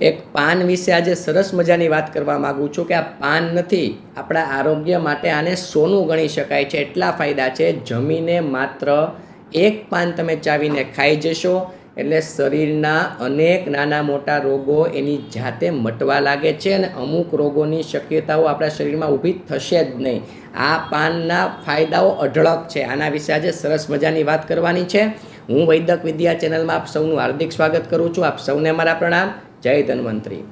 એક પાન વિશે આજે સરસ મજાની વાત કરવા માગું છું કે આ પાન નથી, આપણા આરોગ્ય માટે આને સોનું ગણી શકાય છે. એટલા ફાયદા છે, જમીને માત્ર એક પાન તમે ચાવીને ખાઈ જશો, એટલે શરીરના અનેક નાના મોટા રોગો એની જાતે મટવા લાગે છે અને અમુક રોગોની શક્યતાઓ આપણા શરીરમાં ઊભી થશે જ નહીં. આ પાનના ફાયદાઓ અઢળક છે. આના વિશે આજે સરસ મજાની વાત કરવાની છે. હું વૈદક વિદ્યા ચેનલમાં આપ સૌનું હાર્દિક સ્વાગત કરું છું. આપ સૌને મારા પ્રણામ. જય ધન્વંતરી.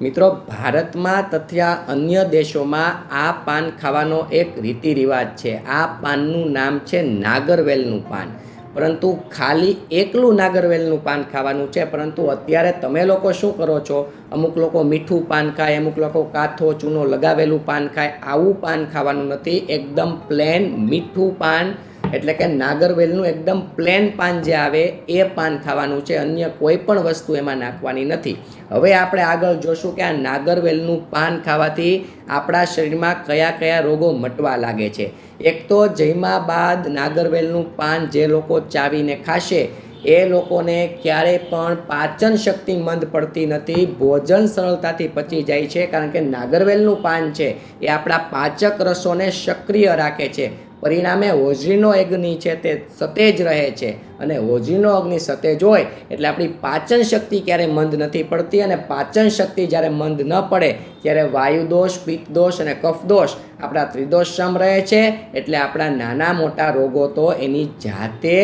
મિત્રો, ભારતમાં તથા અન્ય દેશોમાં આ પાન ખાવાનો એક રીતિ રિવાજ છે. આ પાનનું નામ છે નાગરવેલનું પાન. પરંતુ ખાલી એકલું નાગરવેલનું પાન ખાવાનું છે. પરંતુ અત્યારે તમે લોકો શું કરો છો? અમુક લોકો મીઠું પાન ખાય, અમુક લોકો કાથો, ચૂનો લગાવેલું પાન ખાય. આવું પાન ખાવાનું નથી. એકદમ પ્લેન મીઠું પાન એટલે કે નાગરવેલનું એકદમ પ્લેન પાન જે આવે, એ પાન ખાવાનું છે. અન્ય કોઈ પણ વસ્તુ એમાં નાખવાની નથી. હવે આપણે આગળ જોશું કે આ નાગરવેલનું પાન ખાવાથી આપણા શરીરમાં કયા કયા રોગો મટવા લાગે છે. એક તો જૈમા બાદ નાગરવેલનું પાન જે લોકો ચાવીને ખાશે, એ લોકોને ક્યારેય પણ પાચન શક્તિ મંદ પડતી નથી, ભોજન સરળતાથી પચી જાય છે. કારણ કે નાગરવેલનું પાન છે, એ આપણા પાચક રસોને સક્રિય રાખે છે. પરિણામે હોજરીનો અગ્નિ છે તે સતેજ રહે છે અને હોજરીનો અગ્નિ સતેજ હોય એટલે આપણી પાચન શક્તિ ક્યારેય મંદ નથી પડતી અને પાચન શક્તિ જ્યારે મંદ ન પડે ત્યારે વાયુદોષ પિત્તદોષ અને કફદોષ આપણા ત્રિદોષ સમ રહે છે એટલે આપણા નાના મોટા રોગો તો એની જાતે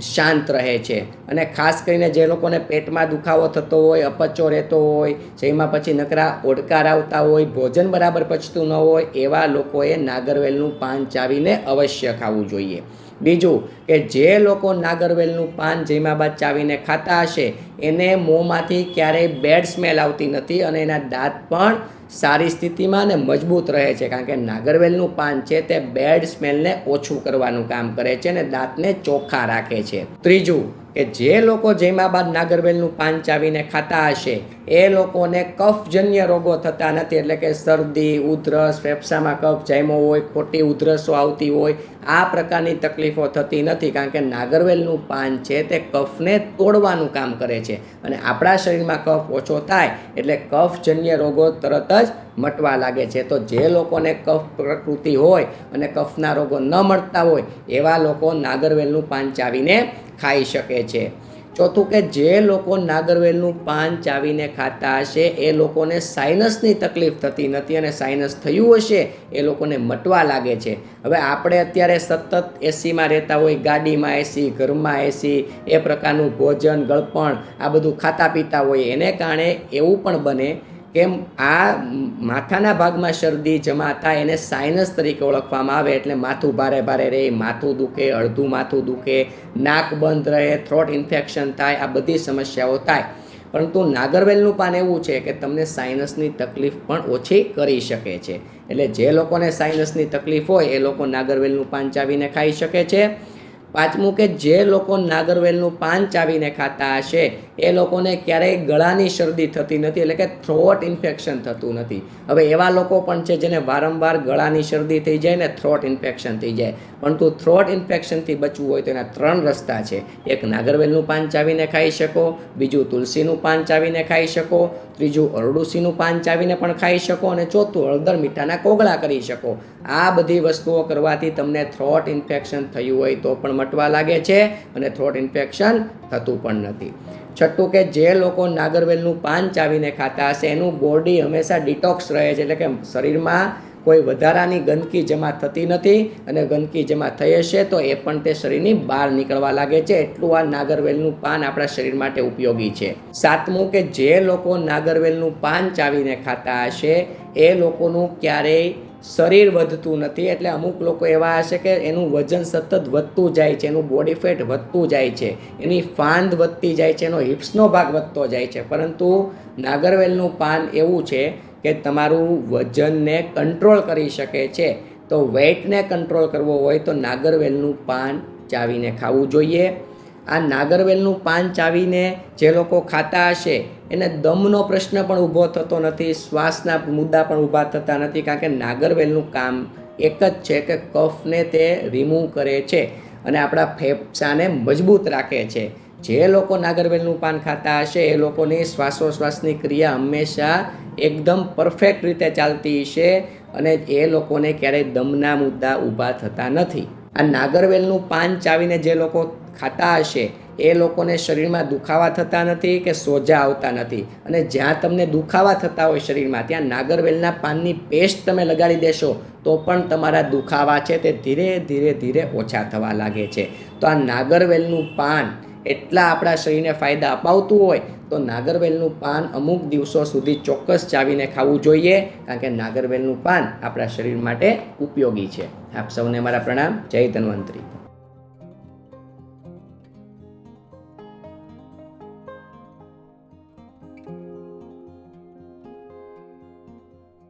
શાંત રહે છે. અને ખાસ કરીને જે લોકોને પેટમાં દુખાવો થતો હોય, અપચો રહેતો હોય, જેમાં પછી નકરા ઓડકાર આવતા હોય, ભોજન બરાબર પચતું ન હોય, એવા લોકોએ નાગરવેલનું પાન ચાવીને અવશ્ય ખાવું જોઈએ. બીજું કે જે લોકો નાગરવેલનું પાન જેમાં બાદ ચાવીને ખાતા હશે, એને મોંમાંથી ક્યારેય બેડ સ્મેલ આવતી નથી અને એના દાંત પણ સારી સ્થિતિમાં અને મજબૂત રહે છે, કારણ કે નાગરવેલનું પાન છે તે બેડ સ્મેલને ઓછું કરવાનું કામ કરે છે અને દાંતને ચોખ્ખા રાખે છે. ત્રીજું કે જે લોકો જેમાં બાદ નાગરવેલનું પાન ચાવીને ખાતા હશે, એ લોકોને કફજન્ય રોગો થતા નથી. એટલે કે શરદી, ઉધરસ, ફેફસામાં કફ જામ્યો હોય, ખોટી ઉધરસો આવતી હોય, આ પ્રકારની તકલીફો થતી નથી. કારણ કે નાગરવેલનું પાન છે તે કફને તોડવાનું કામ કરે છે. અને આપણા શરીરમાં કફ ઓછો થાય, એટલે કફજન્ય રોગો તરત જ મટવા લાગે છે. તો જે લોકોને કફ પ્રકૃતિ હોય અને કફના રોગો ન મળતા હોય, એવા લોકો નાગરવેલનું પાન ચાવીને ખાઈ શકે છે. ચોથું કે જે લોકો નાગરવેલનું પાન ચાવીને ખાતા હશે, એ લોકોને સાઇનસની તકલીફ થતી નથી અને સાઇનસ થયું હશે, એ લોકોને મટવા લાગે છે. હવે આપણે અત્યારે સતત એસીમાં રહેતા હોય, ગાડીમાં એસી, ઘરમાં એસી, એ પ્રકારનું ભોજન, ગળપણ, આ બધું ખાતા પીતા હોય, એને કારણે એવું પણ બને કેમ આ માથાના ભાગમાં શરદી, જમા થાય એને સાઇનસ તરીકે ઓળખવામાં આવે એટલે માથું ભારે ભારે રહે, માથું દુખે, અડધું માથું દુખે, નાક બંધ રહે થ્રોટ ઇન્ફેક્શન થાય, આ બધી સમસ્યાઓ થાય. પરંતુ નાગરવેલનું પાન એવું છે કે તમને સાઇનસની તકલીફ પણ ઓછી કરી શકે છે. એટલે જે લોકોને સાઇનસની તકલીફ હોય એ લોકો નાગરવેલનું પાન ચાવીને ખાઈ શકે છે. પાંચમું કે જે લોકો નાગરવેલનું પાન ચાવીને ખાતા હશે, એ લોકોને ક્યારેય ગળાની શરદી થતી નથી, એટલે કે થ્રોટ ઇન્ફેક્શન થતું નથી. હવે એવા લોકો પણ છે જેને વારંવાર ગળાની શરદી થઈ જાય ને થ્રોટ ઇન્ફેક્શન થઈ જાય. પરંતુ થ્રોટ ઇન્ફેક્શનથી બચવું હોય તો એના ત્રણ રસ્તા છે. એક, નાગરવેલનું પાન ચાવીને ખાઈ શકો. બીજું, તુલસીનું પાન ચાવીને ખાઈ શકો. ત્રીજું, અરડુસીનું પાન ચાવીને પણ ખાઈ શકો. અને ચોથું, હળદર મીઠાના કોગળા કરી શકો. આ બધી વસ્તુઓ કરવાથી તમને થ્રોટ ઇન્ફેક્શન થયું હોય તો પણ મટવા લાગે છે અને થ્રોટ ઇન્ફેક્શન થતું પણ નથી. છઠ્ઠું કે જે લોકો નાગરવેલનું પાન ચાવીને ખાતા હશે, એનું બોડી હંમેશા ડિટોક્સ રહે છે. એટલે કે શરીરમાં કોઈ વધારાની ગંદકી જમા થતી નથી અને ગંદકી જમા થઈ હશે તો એ પણ તે શરીરની બહાર નીકળવા લાગે છે. એટલું આ નાગરવેલનું પાન આપણા શરીર માટે ઉપયોગી છે. સાતમું કે જે લોકો નાગરવેલનું પાન ચાવીને ખાતા હશે, એ લોકોનું ક્યારેય શરીર વધતું નથી એટલે અમુક લોકો એવા હશે કે એનું વજન સતત વધતું જાય છે, એનું બોડી ફેટ વધતું જાય છે, એની ફાંદ વધતી જાય છે, એનો હિપ્સનો ભાગ વધતો જાય છે. પરંતુ નાગરવેલનું પાન એવું છે કે તમારું વજનને કંટ્રોલ કરી શકે છે. તો વેઇટને કંટ્રોલ કરવો હોય તો નાગરવેલનું પાન ચાવીને ખાવું જોઈએ. આ નાગરવેલનું પાન ચાવીને જે લોકો ખાતા હશે, એને દમનો પ્રશ્ન પણ ઊભો થતો નથી, શ્વાસના મુદ્દા પણ ઊભા થતા નથી, કારણ કે નાગરવેલનું કામ એક જ છે કે કફને તે રિમૂવ કરે છે અને આપણા ફેફસાને મજબૂત રાખે છે. જે લોકો નાગરવેલનું પાન ખાતા હશે, એ લોકોની શ્વાસોશ્વાસની ક્રિયા હંમેશા એકદમ પરફેક્ટ રીતે ચાલતી હશે અને એ લોકોને ક્યારેય દમના મુદ્દા ઊભા થતા નથી. આ નાગરવેલનું પાન ચાવીને જે લોકો ખાતા હશે, એ લોકોને શરીરમાં દુખાવા થતા નથી કે સોજા આવતા નથી. અને જ્યાં તમને દુખાવા થતા હોય શરીરમાં, ત્યાં નાગરવેલના પાનની પેસ્ટ તમે લગાડી દેશો, તો પણ તમારા દુખાવા છે તે ધીરે ધીરે ધીરે ઓછા થવા લાગે છે. તો આ નાગરવેલનું પાન એટલા આપણા શરીરને ફાયદા અપાવતું હોય તો નાગરવેલનું પાન અમુક દિવસો સુધી ચોક્કસ ચાવીને ખાવું જોઈએ, કારણ કે નાગરવેલનું પાન આપણા શરીર માટે ઉપયોગી છે. આપ સૌને મારા પ્રણામ. જય ધન્વંતરી.